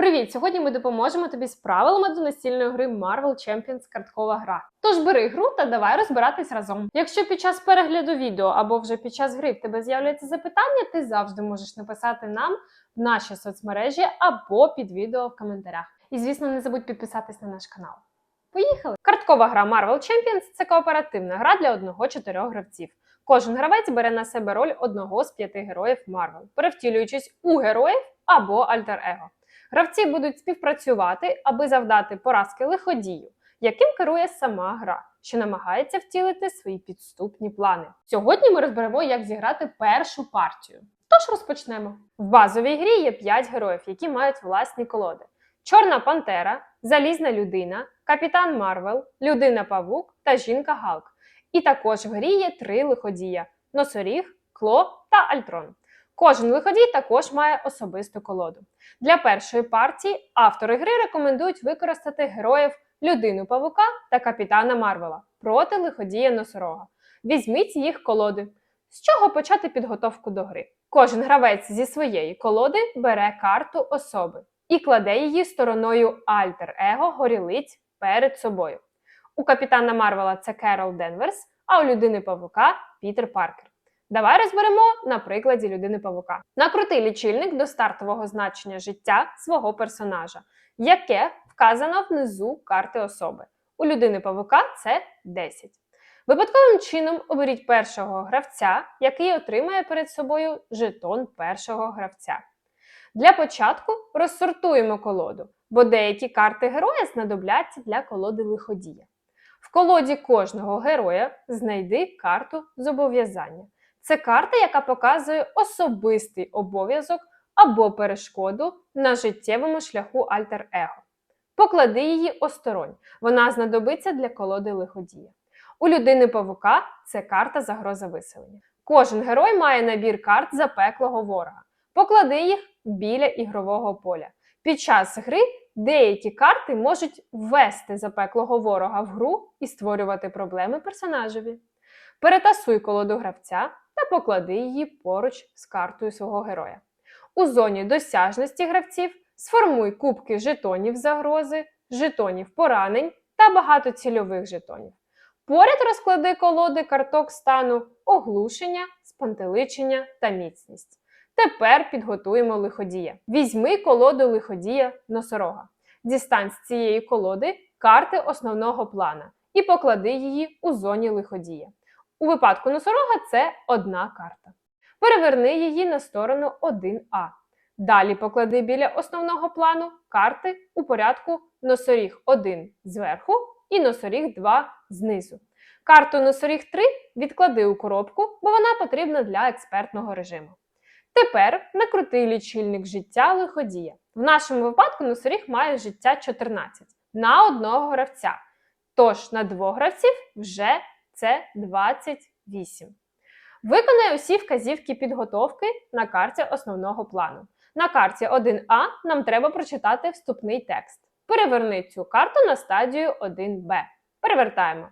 Привіт! Сьогодні ми допоможемо тобі з правилами до настільної гри Marvel Champions карткова гра. Тож бери гру та давай розбиратись разом. Якщо під час перегляду відео або вже під час гри в тебе з'являться запитання, ти завжди можеш написати нам в наші соцмережі або під відео в коментарях. І звісно, не забудь підписатись на наш канал. Поїхали! Карткова гра Marvel Champions це кооперативна гра для одного-чотирьох гравців. Кожен гравець бере на себе роль одного з п'яти героїв Marvel, перевтілюючись у героїв або альтер-его. Гравці будуть співпрацювати, аби завдати поразки лиходію, яким керує сама гра, що намагається втілити свої підступні плани. Сьогодні ми розберемо, як зіграти першу партію. Тож розпочнемо. В базовій грі є 5 героїв, які мають власні колоди: Чорна Пантера, Залізна людина, Капітан Марвел, Людина Павук та Жінка Галк. І також в грі є три лиходія: Носоріг, Кло та Альтрон. Кожен лиходій також має особисту колоду. Для першої партії автори гри рекомендують використати героїв людину Павука та капітана Марвела проти лиходія носорога. Візьміть їх колоди. З чого почати підготовку до гри? Кожен гравець зі своєї колоди бере карту особи і кладе її стороною альтер-его горілиць перед собою. У капітана Марвела це Керол Денверс, а у людини Павука Пітер Паркер. Давай розберемо на прикладі людини павука. Накрути лічильник до стартового значення життя свого персонажа, яке вказано внизу карти особи. У людини павука це 10. Випадковим чином оберіть першого гравця, який отримає перед собою жетон першого гравця. Для початку розсортуємо колоду, бо деякі карти героя знадобляться для колоди лиходія. В колоді кожного героя знайди карту зобов'язання. Це карта, яка показує особистий обов'язок або перешкоду на життєвому шляху альтер-его. Поклади її осторонь. Вона знадобиться для колоди лиходія. У людини павука це карта загроза виселення. Кожен герой має набір карт запеклого ворога. Поклади їх біля ігрового поля. Під час гри деякі карти можуть ввести запеклого ворога в гру і створювати проблеми персонажеві. Перетасуй колоду гравця та поклади її поруч з картою свого героя. У зоні досяжності гравців сформуй кубки жетонів загрози, жетонів поранень та багатоцільових жетонів. Поряд розклади колоди карток стану оглушення, спантеличення та міцність. Тепер підготуємо лиходія. Візьми колоду лиходія носорога. Дістань з цієї колоди карти основного плана і поклади її у зоні лиходія. У випадку носорога це одна карта. Переверни її на сторону 1А. Далі поклади біля основного плану карти у порядку носоріг 1 зверху і носоріг 2 знизу. Карту носоріг 3 відклади у коробку, бо вона потрібна для експертного режиму. Тепер накрути лічильник життя лиходія. В нашому випадку носоріг має життя 14 на одного гравця. Тож на двох гравців вже це 28. Виконай усі вказівки підготовки на карті основного плану. На карті 1А нам треба прочитати вступний текст. Переверни цю карту на стадію 1Б. Перевертаємо.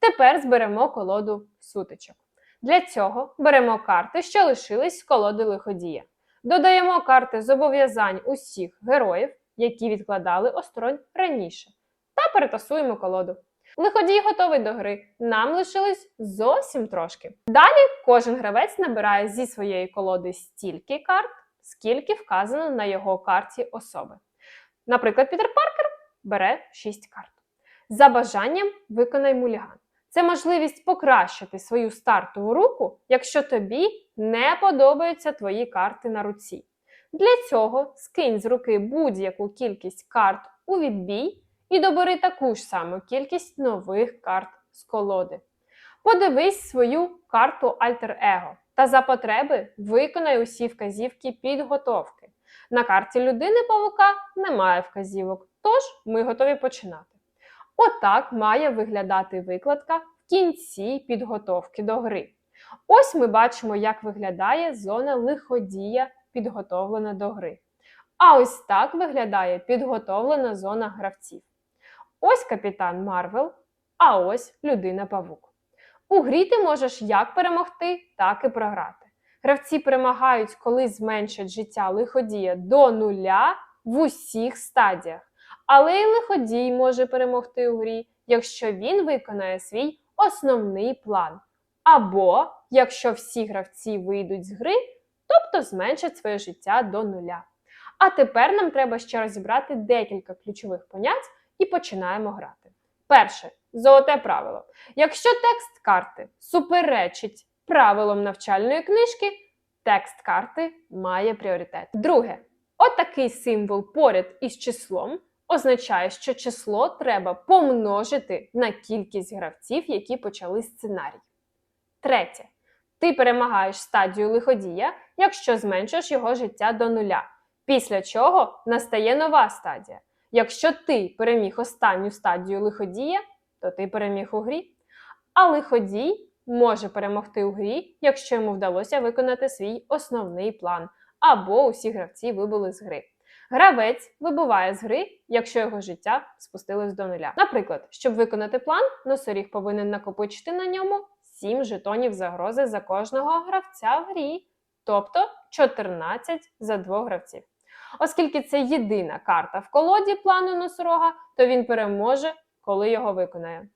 Тепер зберемо колоду сутичок. Для цього беремо карти, що лишились з колоди лиходія. Додаємо карти зобов'язань усіх героїв, які відкладали осторонь раніше, та перетасуємо колоду. Лиходій готовий до гри. Нам лишилось зовсім трошки. Далі кожен гравець набирає зі своєї колоди стільки карт, скільки вказано на його карті особи. Наприклад, Пітер Паркер бере 6 карт. За бажанням виконай муліган. Це можливість покращити свою стартову руку, якщо тобі не подобаються твої карти на руці. Для цього скинь з руки будь-яку кількість карт у відбій і добери таку ж саму кількість нових карт з колоди. Подивись свою карту Альтер-Его та за потреби виконай усі вказівки підготовки. На карті людини павука немає вказівок, тож ми готові починати. Отак має виглядати викладка в кінці підготовки до гри. Ось ми бачимо, як виглядає зона лиходія, підготовлена до гри. А ось так виглядає підготовлена зона гравців. Ось капітан Марвел, а ось людина Павук. У грі ти можеш як перемогти, так і програти. Гравці перемагають, коли зменшать життя лиходія до нуля в усіх стадіях. Але й лиходій може перемогти у грі, якщо він виконає свій основний план. Або якщо всі гравці вийдуть з гри, тобто зменшать своє життя до нуля. А тепер нам треба ще розібрати декілька ключових понять і починаємо грати. Перше золоте правило. Якщо текст карти суперечить правилам навчальної книжки, текст карти має пріоритет. Друге, отакий символ поряд із числом означає, що число треба помножити на кількість гравців, які почали сценарій. Третє. Ти перемагаєш стадію лиходія, якщо зменшиш його життя до нуля. Після чого настає нова стадія. Якщо ти переміг останню стадію лиходія, то ти переміг у грі. А лиходій може перемогти у грі, якщо йому вдалося виконати свій основний план, або усі гравці вибули з гри. Гравець вибуває з гри, якщо його життя спустилось до нуля. Наприклад, щоб виконати план, носоріг повинен накопичити на ньому 7 жетонів загрози за кожного гравця в грі, тобто 14 за двох гравців. Оскільки це єдина карта в колоді плану носорога, то він переможе, коли його виконає.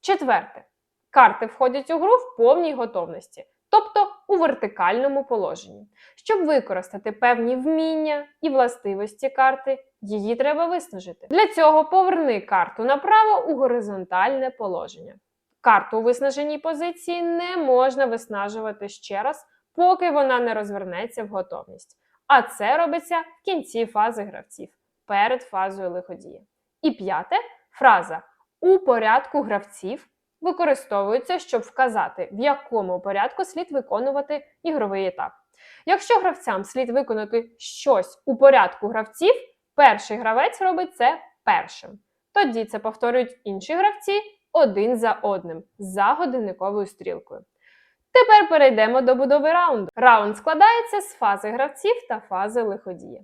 Четверте. Карти входять у гру в повній готовності, тобто у вертикальному положенні. Щоб використати певні вміння і властивості карти, її треба виснажити. Для цього поверни карту направо у горизонтальне положення. Карту у виснаженій позиції не можна виснажувати ще раз, поки вона не розвернеться в готовність. А це робиться в кінці фази гравців перед фазою лиходія. І п'яте фраза у порядку гравців використовується, щоб вказати, в якому порядку слід виконувати ігровий етап. Якщо гравцям слід виконати щось у порядку гравців, перший гравець робить це першим. Тоді це повторюють інші гравці один за одним за годинниковою стрілкою. Тепер перейдемо до будови раунду. Раунд складається з фази гравців та фази лиходія.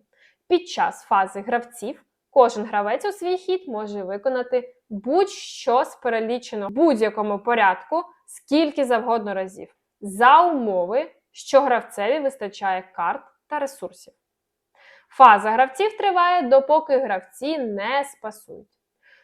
Під час фази гравців кожен гравець у свій хід може виконати будь-що з перелічено в будь-якому порядку, скільки завгодно разів, за умови, що гравцеві вистачає карт та ресурсів. Фаза гравців триває, допоки гравці не спасують.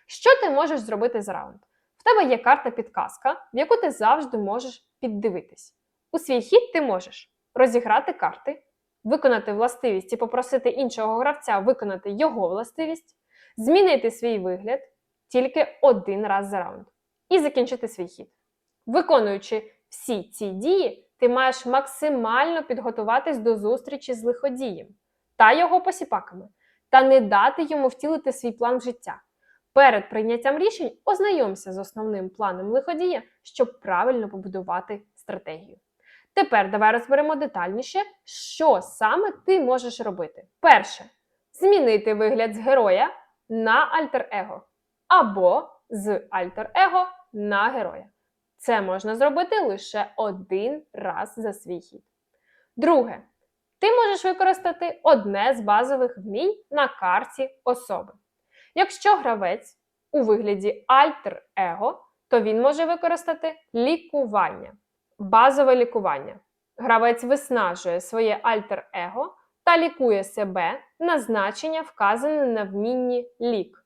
Що ти можеш зробити за раунд? В тебе є карта підказка, в яку ти завжди можеш піддивитись. У свій хід ти можеш розіграти карти, виконати властивість і попросити іншого гравця виконати його властивість, змінити свій вигляд тільки один раз за раунд і закінчити свій хід. Виконуючи всі ці дії, ти маєш максимально підготуватись до зустрічі з лиходієм та його посіпаками, та не дати йому втілити свій план життя. Перед прийняттям рішень ознайомся з основним планом лиходія, щоб правильно побудувати стратегію. Тепер давай розберемо детальніше, що саме ти можеш робити. Перше змінити вигляд з героя на альтер-его або з альтер-его на героя. Це можна зробити лише один раз за свій хід. Друге, ти можеш використати одне з базових вмінь на карті особи. Якщо гравець у вигляді альтер-его, то він може використати лікування, базове лікування. Гравець виснажує своє альтер-его та лікує себе на значення, вказане на вмінні лік.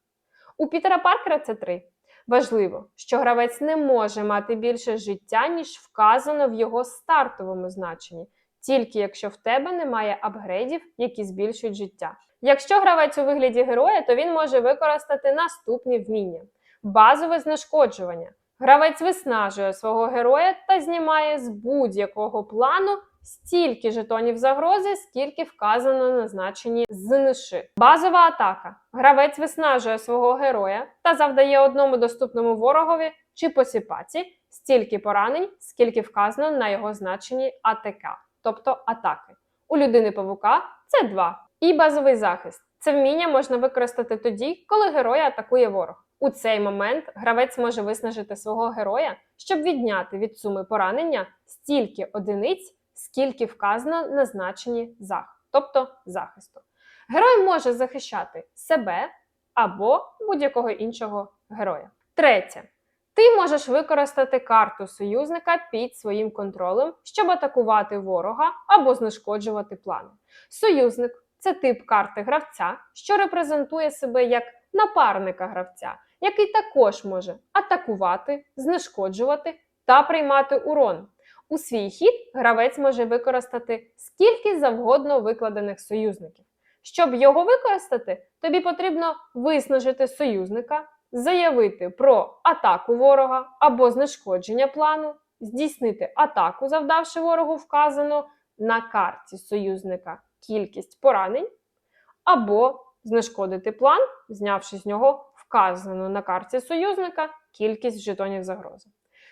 У Пітера Паркера це 3. Важливо, що гравець не може мати більше життя, ніж вказано в його стартовому значенні, тільки якщо в тебе немає апгрейдів, які збільшують життя. Якщо гравець у вигляді героя, то він може використати наступні вміння: базове знешкоджування. Гравець виснажує свого героя та знімає з будь-якого плану стільки жетонів загрози, скільки вказано на значенні зниши. Базова атака. Гравець виснажує свого героя та завдає одному доступному ворогові чи посіпаці стільки поранень, скільки вказано на його значенні АТК, тобто атаки. У людини павука це 2. І базовий захист. Це вміння можна використати тоді, коли герой атакує ворог. У цей момент гравець може виснажити свого героя, щоб відняти від суми поранення стільки одиниць, скільки вказано на значенні зах, тобто захисту. Герой може захищати себе або будь-якого іншого героя. Третє. Ти можеш використати карту союзника під своїм контролем, щоб атакувати ворога або знешкоджувати плани. Союзник це тип карти гравця, що репрезентує себе як напарника гравця, який також може атакувати, знешкоджувати та приймати урон. У свій хід гравець може використати скільки завгодно викладених союзників. Щоб його використати, тобі потрібно виснажити союзника, заявити про атаку ворога або знешкодження плану, здійснити атаку, завдавши ворогу вказано на карті союзника кількість поранень, або знешкодити план, знявши з нього вказану на карті союзника кількість жетонів загрози.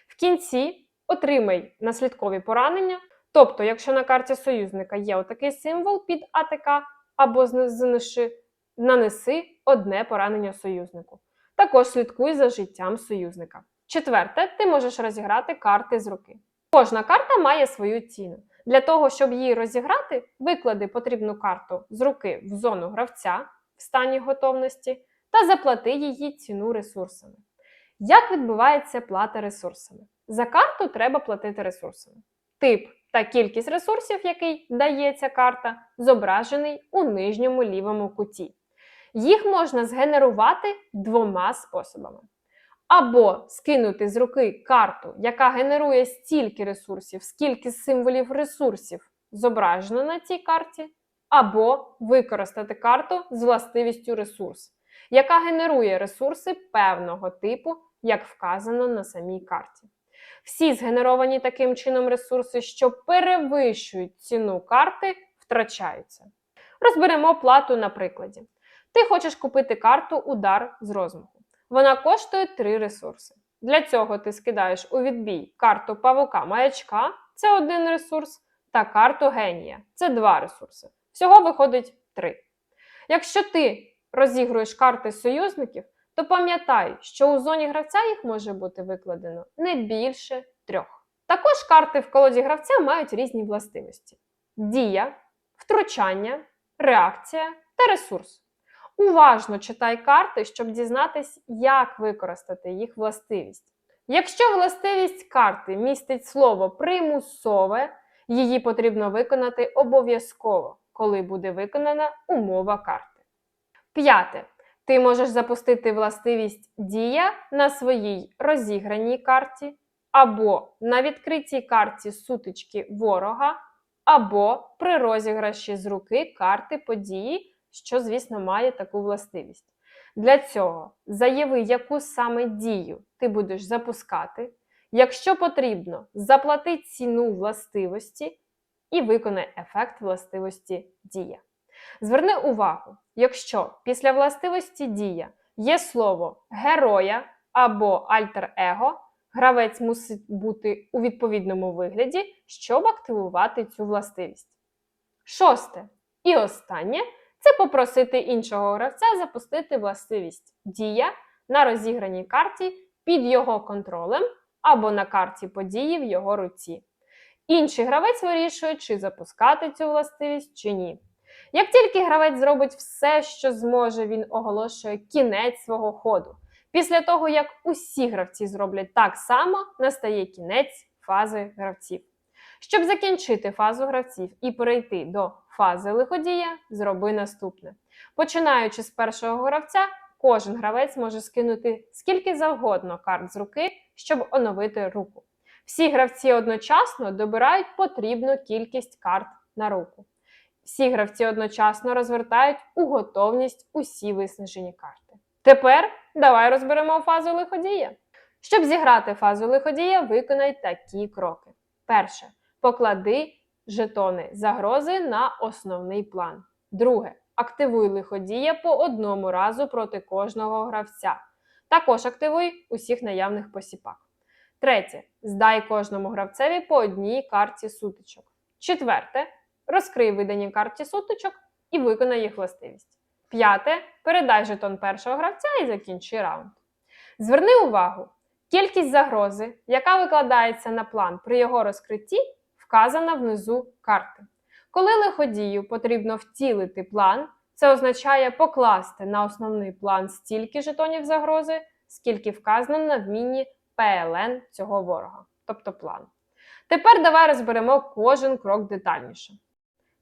В кінці отримай наслідкові поранення. Тобто, якщо на карті союзника є отакий символ під АТК або знеши, нанеси одне поранення союзнику. Також слідкуй за життям союзника. Четверте, ти можеш розіграти карти з руки. Кожна карта має свою ціну. Для того, щоб її розіграти, виклади потрібну карту з руки в зону гравця в стані готовності та заплати її ціну ресурсами. Як відбувається плата ресурсами? За карту треба платити ресурсами. Тип та кількість ресурсів, який дає ця карта, зображений у нижньому лівому куті. Їх можна згенерувати двома способами. Або скинути з руки карту, яка генерує стільки ресурсів, скільки символів ресурсів зображено на цій карті, або використати карту з властивістю ресурс, яка генерує ресурси певного типу, як вказано на самій карті. Всі згенеровані таким чином ресурси, що перевищують ціну карти, втрачаються. Розберемо плату на прикладі. Ти хочеш купити карту Удар з розмаху. Вона коштує 3 ресурси. Для цього ти скидаєш у відбій карту павука маячка це один ресурс, та карту генія це два ресурси. Всього виходить 3. Якщо ти розігруєш карти союзників, то пам'ятай, що у зоні гравця їх може бути викладено не більше трьох. Також карти в колоді гравця мають різні властивості: дія, втручання, реакція та ресурс. Уважно читай карти, щоб дізнатись, як використати їх властивість. Якщо властивість карти містить слово примусове, її потрібно виконати обов'язково, коли буде виконана умова карти. П'яте. Ти можеш запустити властивість дія на своїй розіграній карті, або на відкритій карті сутички ворога, або при розіграші з руки карти події, що, звісно, має таку властивість. Для цього заяви, яку саме дію ти будеш запускати. Якщо потрібно, заплати ціну властивості і виконай ефект властивості дія. Зверни увагу, якщо після властивості дія є слово героя або альтер-его, гравець мусить бути у відповідному вигляді, щоб активувати цю властивість. Шосте і останнє це попросити іншого гравця запустити властивість дія на розіграній карті під його контролем або на карті події в його руці. Інший гравець вирішує, чи запускати цю властивість чи ні. Як тільки гравець зробить все, що зможе, він оголошує кінець свого ходу. Після того, як усі гравці зроблять так само, настає кінець фази гравців. Щоб закінчити фазу гравців і перейти до фази лиходія, зроби наступне. Починаючи з першого гравця, кожен гравець може скинути скільки завгодно карт з руки, щоб оновити руку. Всі гравці одночасно добирають потрібну кількість карт на руку. Всі гравці одночасно розвертають у готовність усі виснажені карти. Тепер давай розберемо фазу лиходія. Щоб зіграти фазу лиходія, виконай такі кроки. Перше. Поклади жетони загрози на основний план. Друге. Активуй лиходія по одному разу проти кожного гравця. Також активуй усіх наявних посіпак. Третє. Здай кожному гравцеві по одній карті сутичок. Четверте. Розкрий видані карті сутичок і виконай їх властивість. П'яте. Передай жетон першого гравця і закінчи раунд. Зверни увагу, кількість загрози, яка викладається на план при його розкритті, вказана внизу карти. Коли лиходію потрібно втілити план, це означає покласти на основний план стільки жетонів загрози, скільки вказано на вмінні PLN цього ворога, тобто план. Тепер давай розберемо кожен крок детальніше.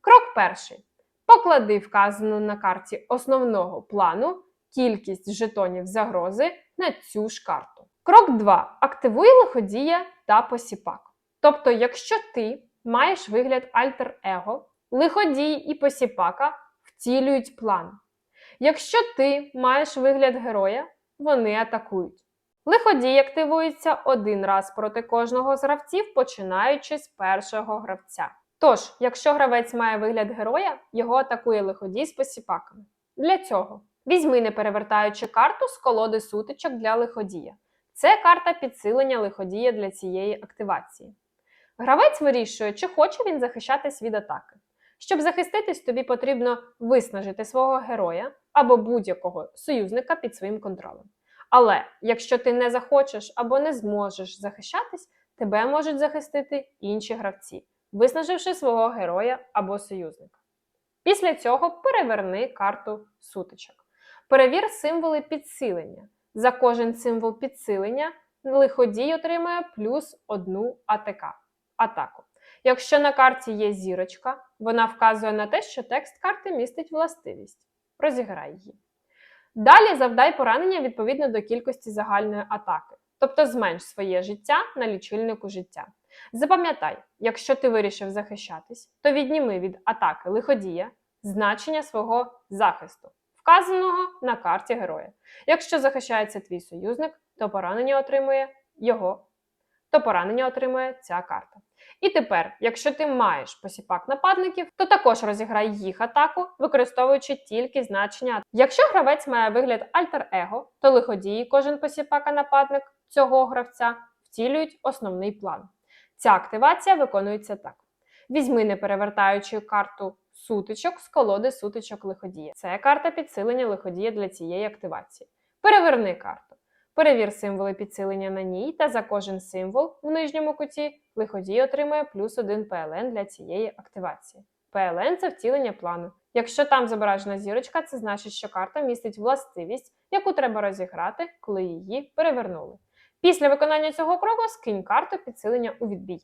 Крок перший. Поклади вказану на карті основного плану кількість жетонів загрози на цю ж карту. Крок 2. Активуй лиходія та посіпак. Тобто, якщо ти маєш вигляд альтер-его, лиходій і посіпака втілюють план. Якщо ти маєш вигляд героя, вони атакують. Лиходій активується один раз проти кожного з гравців, починаючи з першого гравця. Тож, якщо гравець має вигляд героя, його атакує лиходій з посіпаками. Для цього візьми, не перевертаючи карту з колоди сутичок для лиходія. Це карта підсилення лиходія для цієї активації. Гравець вирішує, чи хоче він захищатись від атаки. Щоб захиститись, тобі потрібно виснажити свого героя або будь-якого союзника під своїм контролем. Але якщо ти не захочеш або не зможеш захищатись, тебе можуть захистити інші гравці, виснаживши свого героя або союзника. Після цього переверни карту сутичок. Перевір символи підсилення. За кожен символ підсилення лиходій отримує плюс одну АТК атаку. Якщо на карті є зірочка, вона вказує на те, що текст карти містить властивість. Розіграй її. Далі завдай поранення відповідно до кількості загальної атаки, тобто зменш своє життя на лічильнику життя. Запам'ятай, якщо ти вирішив захищатись, то відніми від атаки лиходія значення свого захисту, вказаного на карті героя. Якщо захищається твій союзник, то поранення отримує його, то поранення отримує ця карта. І тепер, якщо ти маєш посіпак нападників, то також розіграй їх атаку, використовуючи тільки значення. Якщо гравець має вигляд альтер-его, то лиходії, кожен посіпака нападник цього гравця втілюють основний план. Ця активація виконується так: візьми, не перевертаючи карту сутичок з колоди сутичок лиходія. Це карта підсилення лиходія для цієї активації. Переверни карту. Перевір символи підсилення на ній, та за кожен символ в нижньому куті лиходій отримує плюс один PLN для цієї активації. PLN – це втілення плану. Якщо там зображена зірочка, це значить, що карта містить властивість, яку треба розіграти, коли її перевернули. Після виконання цього кроку скинь карту підсилення у відбій.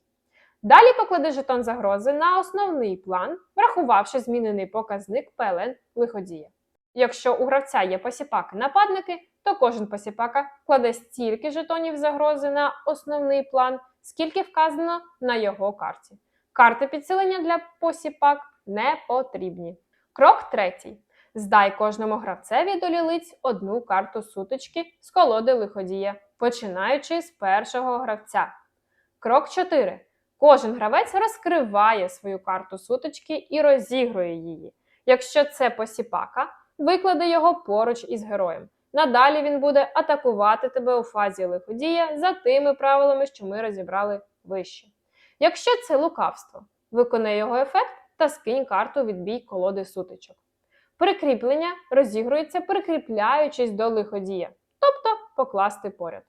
Далі поклади жетон загрози на основний план, врахувавши змінений показник PLN лиходія. Якщо у гравця є посіпаки-нападники, то кожен посіпака кладе стільки жетонів загрози на основний план, скільки вказано на його карті. Карти підсилення для посіпак не потрібні. Крок третій. Здай кожному гравцеві до лілиць одну карту сутички з колоди лиходія, починаючи з першого гравця. Крок 4. Кожен гравець розкриває свою карту сутички і розігрує її. Якщо це посіпака, викладе його поруч із героєм. Надалі він буде атакувати тебе у фазі лиходія за тими правилами, що ми розібрали вище. Якщо це лукавство, виконай його ефект та скинь карту відбій колоди сутичок. Прикріплення розігрується прикріпляючись до лиходія, тобто покласти поряд.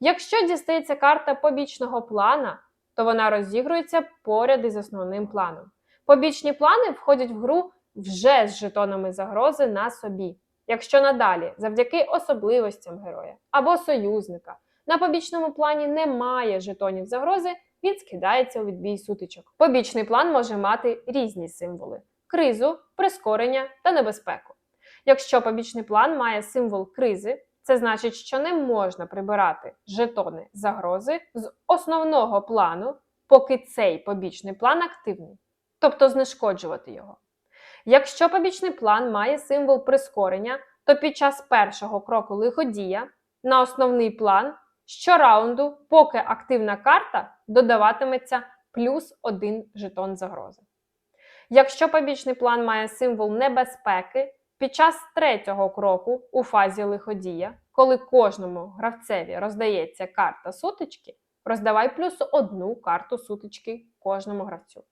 Якщо дістається карта побічного плана, то вона розігрується поряд із основним планом. Побічні плани входять в гру вже з жетонами загрози на собі. Якщо надалі, завдяки особливостям героя або союзника, на побічному плані немає жетонів загрози, він скидається у відбій сутичок. Побічний план може мати різні символи: кризу, прискорення та небезпеку. Якщо побічний план має символ кризи, це значить, що не можна прибирати жетони загрози з основного плану, поки цей побічний план активний, тобто знешкоджувати його. Якщо побічний план має символ прискорення, то під час першого кроку лиходія на основний план щораунду, поки активна карта, додаватиметься плюс один жетон загрози. Якщо побічний план має символ небезпеки, під час третього кроку у фазі лиходія, коли кожному гравцеві роздається карта сутички, роздавай плюс одну карту сутички кожному гравцю.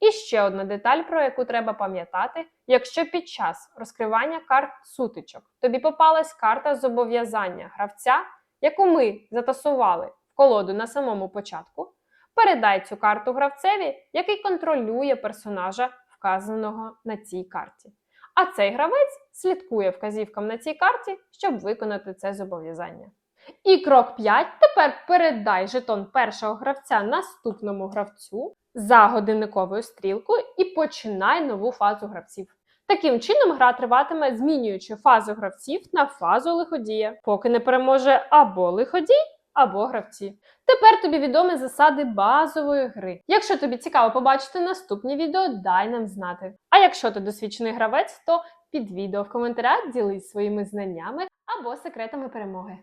І ще одна деталь, про яку треба пам'ятати: якщо під час розкривання карт сутичок тобі попалась карта зобов'язання гравця, яку ми затасували в колоду на самому початку, передай цю карту гравцеві, який контролює персонажа, вказаного на цій карті. А цей гравець слідкує вказівкам на цій карті, щоб виконати це зобов'язання. І крок 5. Тепер передай жетон першого гравця наступному гравцю за годинниковою стрілкою і починай нову фазу гравців. Таким чином, гра триватиме, змінюючи фазу гравців на фазу лиходія, поки не переможе або лиходій, або гравці. Тепер тобі відомі засади базової гри. Якщо тобі цікаво побачити наступні відео, дай нам знати. А якщо ти досвідчений гравець, то під відео в коментарях ділись своїми знаннями або секретами перемоги.